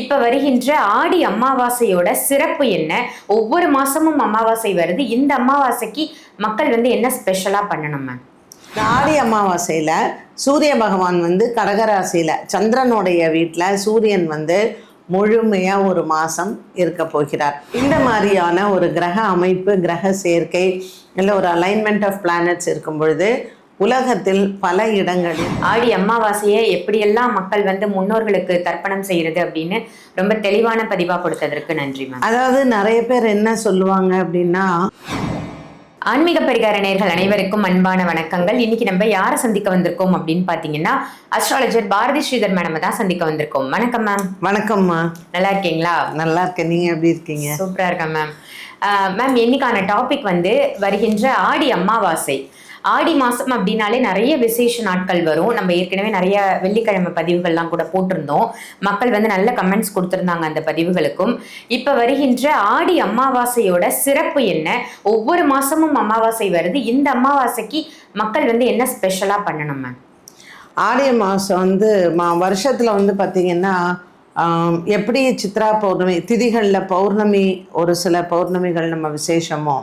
இப்ப வருகின்ற ஆடி அமாவாசையோட சிறப்பு என்ன? ஒவ்வொரு மாசமும் அமாவாசை வருது. இந்த அமாவாசைக்கு மக்கள் வந்து என்ன ஸ்பெஷலா பண்ணணும் ஆடி அமாவாசையில் சூரிய பகவான் வந்து கடகராசியில் சந்திரனுடைய வீட்டில் சூரியன் வந்து முழுமையாக ஒரு மாதம் இருக்க போகிறார். இந்த மாதிரியான ஒரு கிரக அமைப்பு கிரக சேர்க்கை இல்லை ஒரு அலைன்மெண்ட் ஆஃப் பிளானட்ஸ் இருக்கும் பொழுது உலகத்தில் பல இடங்களில். ஆடி அமாவாசையை எப்படியெல்லாம் மக்கள் வந்து முன்னோர்களுக்கு தர்ப்பணம் செய்யறது அப்படின்னு ரொம்ப தெளிவான பதிவா கொடுத்ததற்கு நன்றி மேம் அதாவது நிறைய பேர் என்ன சொல்லுவாங்க அப்படின்னா ஆன்மீக பரிகார நேயர்கள் அனைவருக்கும் அன்பான வணக்கங்கள். இன்னைக்கு நம்ம யாரை சந்திக்க வந்திருக்கோம் அப்படின்னு பாத்தீங்கன்னா அஸ்ட்ராலஜர் பாரதி ஸ்ரீதர் மேடம் தான் சந்திக்க வந்திருக்கோம். வணக்கம் மேம் வணக்கம்மா நல்லா இருக்கீங்களா? நல்லா இருக்கேன். நீங்கள் எப்படி இருக்கீங்க? சூப்பரா இருக்கேன் மேம் மேம் இன்னைக்கான டாபிக் வந்து வருகின்ற ஆடி அமாவாசை. ஆடி மாதம் அப்படின்னாலே நிறைய விசேஷ நாட்கள் வரும். நம்ம ஏற்கனவே நிறைய வெள்ளிக்கிழமை பதிவுகள்லாம் கூட போட்டிருந்தோம். மக்கள் வந்து நல்ல கமெண்ட்ஸ் கொடுத்துருந்தாங்க அந்த பதிவுகளுக்கும். இப்போ வருகின்ற ஆடி அமாவாசையோட சிறப்பு என்ன? ஒவ்வொரு மாதமும் அமாவாசை வருது. இந்த அமாவாசைக்கு மக்கள் வந்து என்ன ஸ்பெஷலாக பண்ணணும் மேம் ஆடி மாதம் வந்து மா வருஷத்தில் வந்து பார்த்திங்கன்னா எப்படி சித்ரா பௌர்ணமி திதிகளில் பௌர்ணமி ஒரு சில பௌர்ணமிகள் நம்ம விசேஷமோ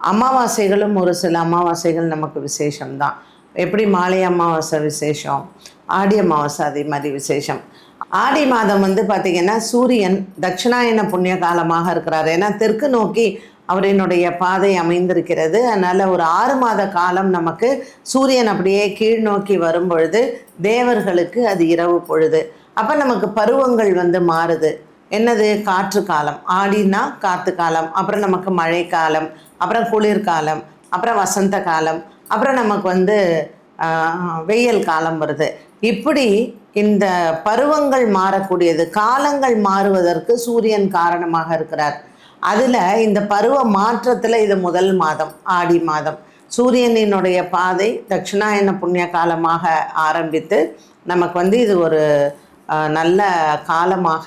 அமாவாசைகளும் ஒரு சில அமாவாசைகள் நமக்கு விசேஷம்தான். எப்படி மாலை அமாவாசை விசேஷம்? ஆடி அமாவாசை அதே மாதிரி விசேஷம். ஆடி மாதம் வந்து பார்த்திங்கன்னா சூரியன் தட்சிணாயன புண்ணிய காலமாக இருக்கிறார். ஏன்னா தெற்கு நோக்கி அவரினுடைய பாதை அமைந்திருக்கிறது. அதனால் ஒரு ஆறு மாத காலம் நமக்கு சூரியன் அப்படியே கீழ் நோக்கி வரும் பொழுது தேவர்களுக்கு அது இரவு பொழுது. அப்போ நமக்கு பருவங்கள் வந்து மாறுது. என்னது? காற்று காலம். ஆடினா காற்று காலம் அப்புறம் நமக்கு மழை காலம் அப்புறம் குளிர்காலம் அப்புறம் வசந்த காலம் அப்புறம் நமக்கு வந்து வெயில் காலம் வருது. இப்படி இந்த பருவங்கள் மாறக்கூடியது காலங்கள் மாறுவதற்கு சூரியன் காரணமாக இருக்கிறார். அதில் இந்த பருவ மாற்றத்தில் இது முதல் மாதம் ஆடி மாதம். சூரியனினுடைய பாதை தட்சிணாயன புண்ணிய காலமாக ஆரம்பித்து நமக்கு வந்து இது ஒரு நல்ல காலமாக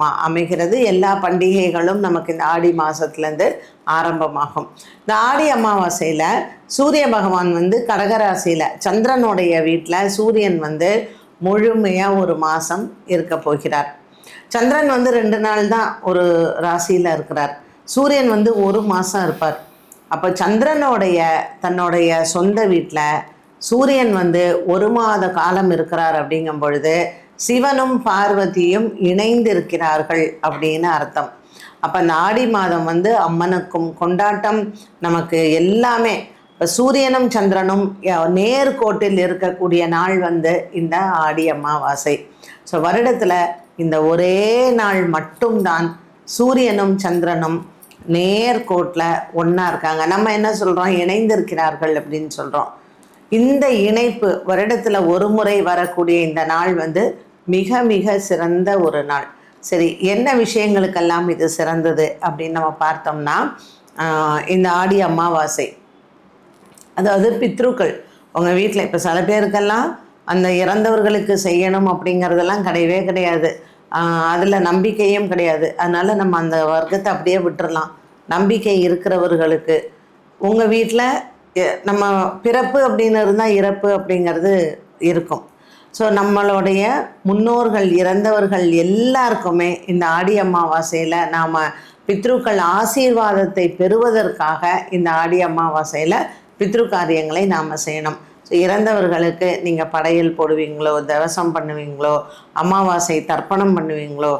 மா அமைகிறது. எல்லா பண்டிகைகளும் நமக்கு இந்த ஆடி மாதத்துலேருந்து ஆரம்பமாகும். இந்த ஆடி அமாவாசையில் சூரிய பகவான் வந்து கடகராசியில் சந்திரனுடைய வீட்டில் சூரியன் வந்து முழுமையாக ஒரு மாதம் இருக்க போகிறார். சந்திரன் வந்து ரெண்டு நாள் தான் ஒரு ராசியில் இருக்கிறார். சூரியன் வந்து ஒரு மாதம் இருப்பார். அப்போ சந்திரனுடைய தன்னுடைய சொந்த வீட்டில் சூரியன் வந்து ஒரு மாத காலம் இருக்கிறார் அப்படிங்கும் பொழுது சிவனும் பார்வதியும் இணைந்திருக்கிறார்கள் அப்படின்னு அர்த்தம். அப்போ நாடி ஆடி மாதம் வந்து அம்மனுக்கும் கொண்டாட்டம் நமக்கு எல்லாமே. இப்போ சூரியனும் சந்திரனும் நேர்கோட்டில் இருக்கக்கூடிய நாள் வந்து இந்த ஆடி அமாவாசை. ஸோ வருடத்தில் இந்த ஒரே நாள் மட்டும்தான் சூரியனும் சந்திரனும் நேர்கோட்டில் ஒன்றா இருக்காங்க. நம்ம என்ன சொல்கிறோம் இணைந்திருக்கிறார்கள் அப்படின்னு சொல்கிறோம் இந்த இணைப்பு வருடத்தில் ஒரு முறை வரக்கூடிய இந்த நாள் வந்து மிக மிக சிறந்த ஒரு நாள். சரி என்ன விஷயங்களுக்கெல்லாம் இது சிறந்தது அப்படின்னு நம்ம பார்த்தோம்னா இந்த ஆடி அமாவாசை. அதாவது பித்ருக்கள். உங்கள் வீட்டில் இப்போ சில பேருக்கெல்லாம் அந்த இறந்தவர்களுக்கு செய்யணும் அப்படிங்கிறதெல்லாம் கிடையவே கிடையாது. அதில் நம்பிக்கையும் கிடையாது. அதனால் நம்ம அந்த வர்க்கத்தை அப்படியே விட்டுறலாம். நம்பிக்கை இருக்கிறவர்களுக்கு. உங்கள் வீட்டில் நம்ம பிறப்பு அப்படின்னு இருந்தால் இறப்பு அப்படிங்கிறது இருக்கும். ஸோ நம்மளுடைய முன்னோர்கள் இறந்தவர்கள் எல்லாருக்குமே இந்த ஆடி அமாவாசையில் நாம் பித்ருக்கள் ஆசீர்வாதத்தை பெறுவதற்காக இந்த ஆடி அமாவாசையில் பித்ரு காரியங்களை நாம் செய்யணும். ஸோ இறந்தவர்களுக்கு நீங்கள் படையல் போடுவீங்களோ தவசம் பண்ணுவீங்களோ அமாவாசை தர்ப்பணம் பண்ணுவீங்களோ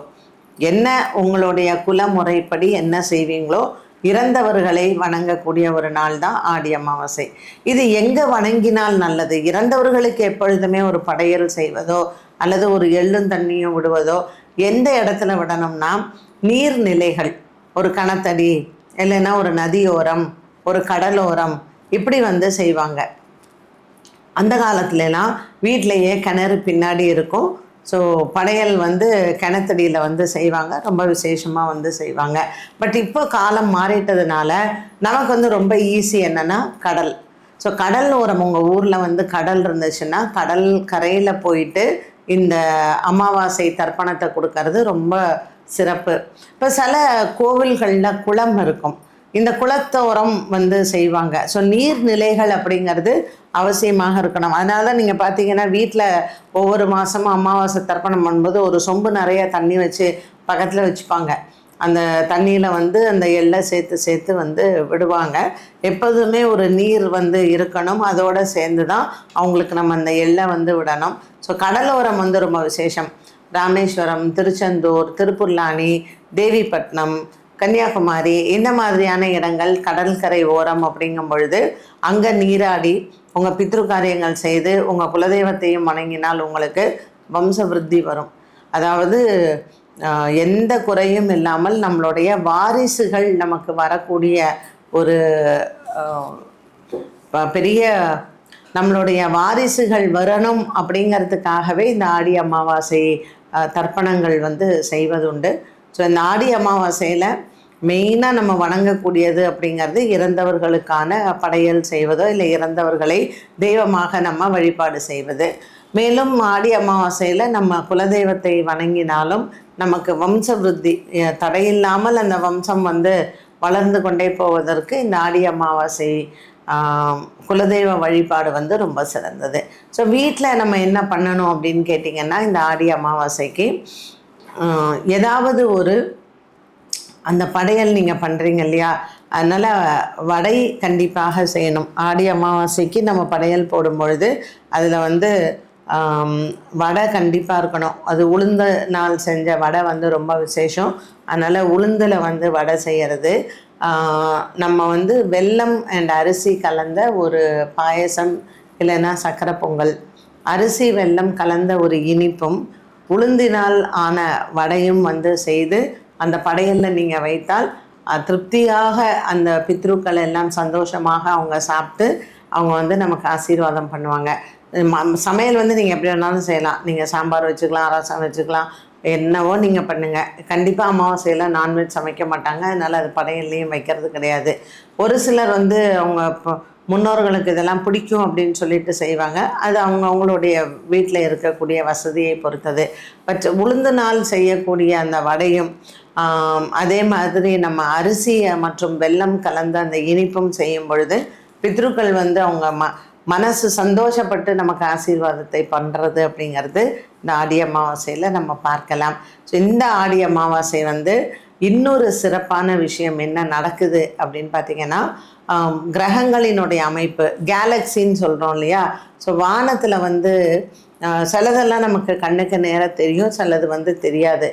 என்ன உங்களுடைய குலமுறைப்படி என்ன செய்வீங்களோ இறந்தவர்களை வணங்கக்கூடிய ஒரு நாள் தான் ஆடி அமாவாசை. இது எங்கே வணங்கினால் நல்லது? இறந்தவர்களுக்கு எப்பொழுதுமே ஒரு படையல் செய்வதோ அல்லது ஒரு எள்ளும் தண்ணியும் விடுவதோ எந்த இடத்துல விடணும்னா நீர்நிலைகள் ஒரு கணத்தடி இல்லைன்னா ஒரு நதியோரம் ஒரு கடலோரம் இப்படி வந்து செய்வாங்க. அந்த காலத்துலலாம் வீட்டிலையே கிணறு பின்னாடி இருக்கும். ஸோ படையல் வந்து கிணத்தடியில் வந்து செய்வாங்க. ரொம்ப விசேஷமாக வந்து செய்வாங்க. பட் இப்போ காலம் மாறிட்டதுனால நமக்கு வந்து ரொம்ப ஈஸி என்னென்னா கடல். ஸோ கடல் ஓரம் உங்கள் ஊரில் வந்து கடல் இருந்துச்சுன்னா கடல் கரையில் போயிட்டு இந்த அமாவாசை தர்ப்பணத்தை கொடுக்கறது ரொம்ப சிறப்பு. இப்போ சில கோவில்களில் குளம் இருக்கும். இந்த குளத்தோரம் வந்து செய்வாங்க. ஸோ நீர்நிலைகள் அப்படிங்கிறது அவசியமாக இருக்கணும். அதனால தான் நீங்கள் பார்த்தீங்கன்னா வீட்டில் ஒவ்வொரு மாதமும் அமாவாசை தர்ப்பணம் பண்ணும்போது ஒரு சொம்பு நிறைய தண்ணி வச்சு பக்கத்தில் வச்சுப்பாங்க. அந்த தண்ணியில் வந்து அந்த எள்ளை சேர்த்து சேர்த்து வந்து விடுவாங்க. எப்போதுமே ஒரு நீர் வந்து இருக்கணும். அதோடு சேர்ந்து தான் அவங்களுக்கு நம்ம அந்த எல்லை வந்து விடணும். ஸோ கடலோரம் வந்து ரொம்ப விசேஷம். ராமேஸ்வரம் திருச்செந்தூர் திருப்புல்லானி தேவிப்பட்டினம் கன்னியாகுமரி இந்த மாதிரியான இடங்கள் கடற்கரை ஓரம் அப்படிங்கும் பொழுது அங்கே நீராடி உங்கள் பித்ரு காரியங்கள் செய்து உங்கள் குலதெய்வத்தையும் வணங்கினால் உங்களுக்கு வம்ச விருத்தி வரும். அதாவது எந்த குறையும் இல்லாமல் நம்மளுடைய வாரிசுகள் நமக்கு வரக்கூடிய ஒரு பெரிய நம்மளுடைய வாரிசுகள் வரணும் அப்படிங்கிறதுக்காகவே இந்த ஆடி அமாவாசை தர்ப்பணங்கள் வந்து செய்வதுண்டு. ஸோ இந்த ஆடி அமாவாசையில் மெயினாக நம்ம வணங்கக்கூடியது அப்படிங்கிறது இறந்தவர்களுக்கான படையல் செய்வதோ இல்லை இறந்தவர்களை தெய்வமாக நம்ம வழிபாடு செய்வது. மேலும் ஆடி அமாவாசையில் நம்ம குலதெய்வத்தை வணங்கினாலும் நமக்கு வம்ச விருத்தி தடையில்லாமல் அந்த வம்சம் வந்து வளர்ந்து கொண்டே போவதற்கு இந்த ஆடி அமாவாசை குலதெய்வ வழிபாடு வந்து ரொம்ப சிறந்தது. ஸோ வீட்டில் நம்ம என்ன பண்ணணும் அப்படின்னு கேட்டிங்கன்னா இந்த ஆடி அமாவாசைக்கு ஏதாவது ஒரு அந்த படையல் நீங்கள் பண்ணுறீங்க இல்லையா? அதனால் வடை கண்டிப்பாக செய்யணும். ஆடி அமாவாசைக்கு நம்ம படையல் போடும் பொழுது அதில் வந்து வடை கண்டிப்பாக இருக்கணும். அது உளுந்த நாள் செஞ்ச வடை வந்து ரொம்ப விசேஷம். அதனால் உளுந்தில் வந்து வடை செய்கிறது நம்ம வந்து வெல்லம் அண்ட் அரிசி கலந்த ஒரு பாயசம் இல்லைன்னா சக்கரை பொங்கல். அரிசி வெல்லம் கலந்த ஒரு இனிப்பும் உளுந்தினால் ஆன வடையும் வந்து செய்து அந்த படையலில் நீங்கள் வைத்தால் திருப்தியாக அந்த பித்ருக்கள் எல்லாம் சந்தோஷமாக அவங்க சாப்பிட்டு அவங்க வந்து நமக்கு ஆசீர்வாதம் பண்ணுவாங்க. ம- சமையல் வந்து நீங்கள் எப்படி வேணாலும் செய்யலாம். நீங்கள் சாம்பார் வச்சுக்கலாம் ரசம் வச்சுக்கலாம் என்னவோ நீங்கள் பண்ணுங்கள் கண்டிப்பாக அமாவாசையில் நான்வெஜ் சமைக்க மாட்டாங்க. அதனால் அது படையல்லையும் வைக்கிறது கிடையாது. ஒரு சிலர் வந்து அவங்க இப்போ முன்னோர்களுக்கு இதெல்லாம் பிடிக்கும் அப்படின்னு சொல்லிட்டு செய்வாங்க. அது அவங்க அவங்களுடைய வீட்டில் இருக்கக்கூடிய வசதியை பொறுத்தது. பட் உளுந்து நாள் செய்யக்கூடிய அந்த வடையும் அதே மாதிரி நம்ம அரிசி மற்றும் வெல்லம் கலந்த அந்த இனிப்பும் செய்யும் பொழுது பித்ருக்கள் வந்து அவங்க ம மனசு சந்தோஷப்பட்டு நமக்கு ஆசீர்வாதத்தை பண்ணுறது அப்படிங்கிறது இந்த ஆடி அமாவாசையில் நம்ம பார்க்கலாம். ஸோ இந்த ஆடி அமாவாசை வந்து இன்னொரு சிறப்பான விஷயம் என்ன நடக்குது அப்படின்னு பார்த்தீங்கன்னா கிரகங்களினுடைய அமைப்பு கேலக்சின்னு சொல்கிறோம் இல்லையா? ஸோ வானத்தில் வந்து சிலதெல்லாம் நமக்கு கண்ணுக்கு நேராக தெரியும் சிலது வந்து தெரியாது.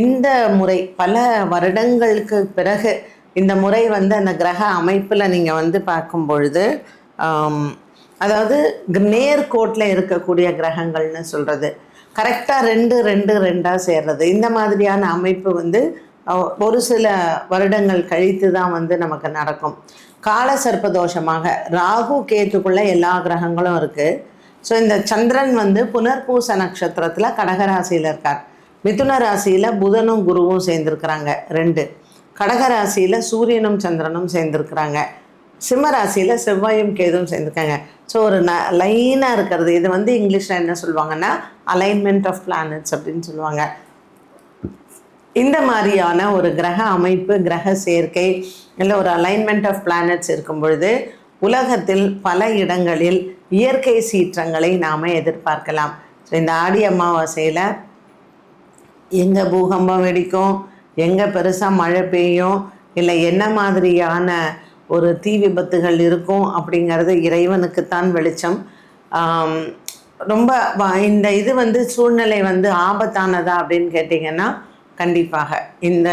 இந்த முறை பல வருடங்களுக்கு பிறகு இந்த முறை வந்து அந்த கிரக அமைப்பில் நீங்கள் வந்து பார்க்கும் பொழுது அதாவது நேர்கோட்டில் இருக்கக்கூடிய கிரகங்கள்னு சொல்கிறது கரெக்டாக ரெண்டு ரெண்டு ரெண்டாக சேர்றது. இந்த மாதிரியான அமைப்பு வந்து ஒரு சில வருடங்கள் கழித்து தான் வந்து நமக்கு நடக்கும். கால சர்ப்ப தோஷமாக ராகு கேத்துக்குள்ள எல்லா கிரகங்களும் இருக்குது ஸோ இந்த சந்திரன் வந்து புனர்பூச நட்சத்திரத்தில் கடகராசியில் இருக்கார். மிதுன ராசியில் புதனும் குருவும் சேர்ந்துருக்கிறாங்க ரெண்டு. கடகராசியில் சூரியனும் சந்திரனும் சேர்ந்துருக்கிறாங்க. சிம்ம ராசியில் செவ்வாயும் கேதுவும் சேர்ந்துருக்காங்க. ஸோ ஒரு ந லைனாக இருக்கிறது. இது வந்து இங்கிலீஷில் என்ன சொல்லுவாங்கன்னா அலைன்மெண்ட் ஆஃப் பிளானட்ஸ் அப்படின்னு சொல்லுவாங்க. இந்த மாதிரியான ஒரு கிரக அமைப்பு கிரக சேர்க்கை இல்லை ஒரு அலைன்மெண்ட் ஆஃப் பிளானட்ஸ் இருக்கும் பொழுது உலகத்தில் பல இடங்களில் இயற்கை சீற்றங்களை நாம் எதிர்பார்க்கலாம். ஸோ இந்த ஆடி அமாவாசையில் எங்கே பூகம்பம் வெடிக்கும் எங்கே பெருசாக மழை பெய்யும் இல்லை என்ன மாதிரியான ஒரு தீ விபத்துகள் இருக்கும் அப்படிங்கிறது இறைவனுக்குத்தான் வெளிச்சம். ரொம்ப இந்த இது வந்து சூழ்நிலை வந்து ஆபத்தானதா அப்படின்னு கேட்டிங்கன்னா கண்டிப்பாக. இந்த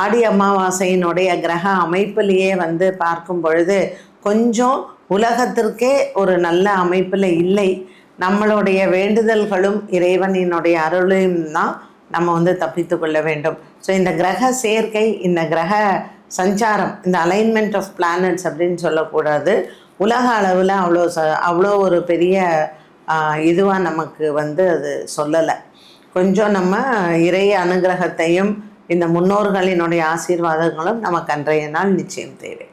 ஆடி அமாவாசையினுடைய கிரக அமைப்பிலேயே வந்து பார்க்கும் பொழுது கொஞ்சம் உலகத்திற்கே ஒரு நல்ல அமைப்பில் இல்லை. நம்மளுடைய வேண்டுதல்களும் இறைவனினுடைய அருளையும் தான் நம்ம வந்து தப்பித்து கொள்ள வேண்டும். ஸோ இந்த கிரக சேர்க்கை இந்த கிரக சஞ்சாரம் இந்த அலைன்மெண்ட் ஆஃப் பிளானட்ஸ் அப்படின்னு சொல்லக்கூடாது. உலக அளவில் அவ்வளோ ச அவ்வளோ ஒரு பெரிய இதுவாக நமக்கு வந்து அது சொல்லலை. கொஞ்சம் நம்ம இறைய அனுகிரகத்தையும் இந்த முன்னோர்களினுடைய ஆசீர்வாதங்களும் நமக்கு அன்றைய நாள் நிச்சயம் தேவை.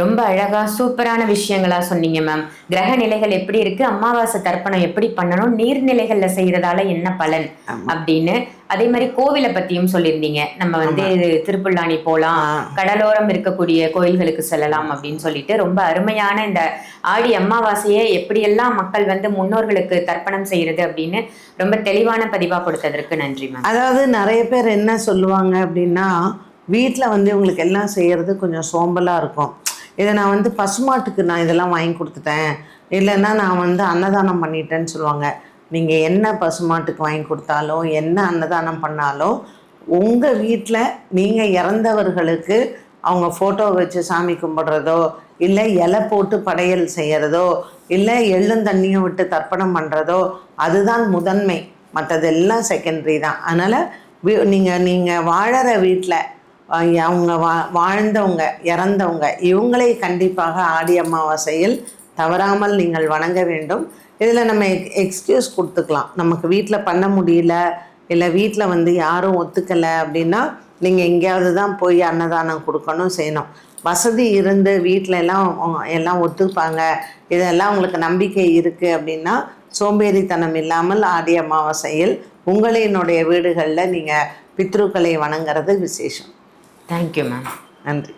ரொம்ப அழகா சூப்பரான விஷயங்களா சொன்னீங்க மேம் கிரக நிலைகள் எப்படி இருக்கு அமாவாசை தர்ப்பணம் எப்படி பண்ணணும் நீர்நிலைகள்ல செய்யறதால என்ன பலன் அப்படின்னு. அதே மாதிரி கோவிலை பத்தியும் சொல்லியிருந்தீங்க. நம்ம வந்து திருப்புல்லானி போலாம். கடலோரம் இருக்கக்கூடிய கோயில்களுக்கு செல்லலாம் அப்படின்னு சொல்லிட்டு ரொம்ப அருமையான இந்த ஆடி அமாவாசையை எப்படியெல்லாம் மக்கள் வந்து முன்னோர்களுக்கு தர்ப்பணம் செய்யறது அப்படின்னு ரொம்ப தெளிவான பதிவா கொடுத்ததற்கு நன்றி மேம் அதாவது நிறைய பேர் என்ன சொல்லுவாங்க அப்படின்னா வீட்டில் வந்து இவங்களுக்கு எல்லாம் செய்கிறது கொஞ்சம் சோம்பலாக இருக்கும். இதை நான் வந்து பசுமாட்டுக்கு நான் இதெல்லாம் வாங்கி கொடுத்துட்டேன். இல்லைன்னா நான் வந்து அன்னதானம் பண்ணிட்டேன்னு சொல்லுவாங்க. நீங்கள் என்ன பசுமாட்டுக்கு வாங்கி கொடுத்தாலும் என்ன அன்னதானம் பண்ணாலும் உங்கள் வீட்டில் நீங்கள் இறந்தவர்களுக்கு அவங்க ஃபோட்டோ வச்சு சாமி கும்பிட்றதோ இல்லை இலை போட்டு படையல் செய்கிறதோ இல்லை எள்ளும் தண்ணியும் விட்டு தர்ப்பணம் பண்ணுறதோ அதுதான் முதன்மை. மற்றதெல்லாம் செகண்டரி தான். அதனால் நீங்கள் நீங்கள் வாழற வீட்டில் அவங்க வா வாழ்ந்தவங்க இறந்தவங்க இவங்களை கண்டிப்பாக ஆடி அமாவாசையில் தவறாமல் நீங்கள் வணங்க வேண்டும். இதில் நம்ம எக்ஸ்கியூஸ் கொடுத்துக்கலாம். நமக்கு வீட்டில் பண்ண முடியல இல்லை வீட்டில் வந்து யாரும் ஒத்துக்கலை அப்படின்னா நீங்கள் எங்கேயாவது தான் போய் அன்னதானம் கொடுக்கணும் செய்யணும். வசதி இருந்து வீட்டில் எல்லாம் எல்லாம் ஒத்துப்பாங்க. இதெல்லாம் உங்களுக்கு நம்பிக்கை இருக்குது அப்படின்னா சோம்பேறித்தனம் இல்லாமல் ஆடி அமாவாசையில் உங்களினுடைய வீடுகளில் நீங்கள் பித்ருக்களை வணங்குறது விசேஷம். தேங்க்யூ மேம் நன்றி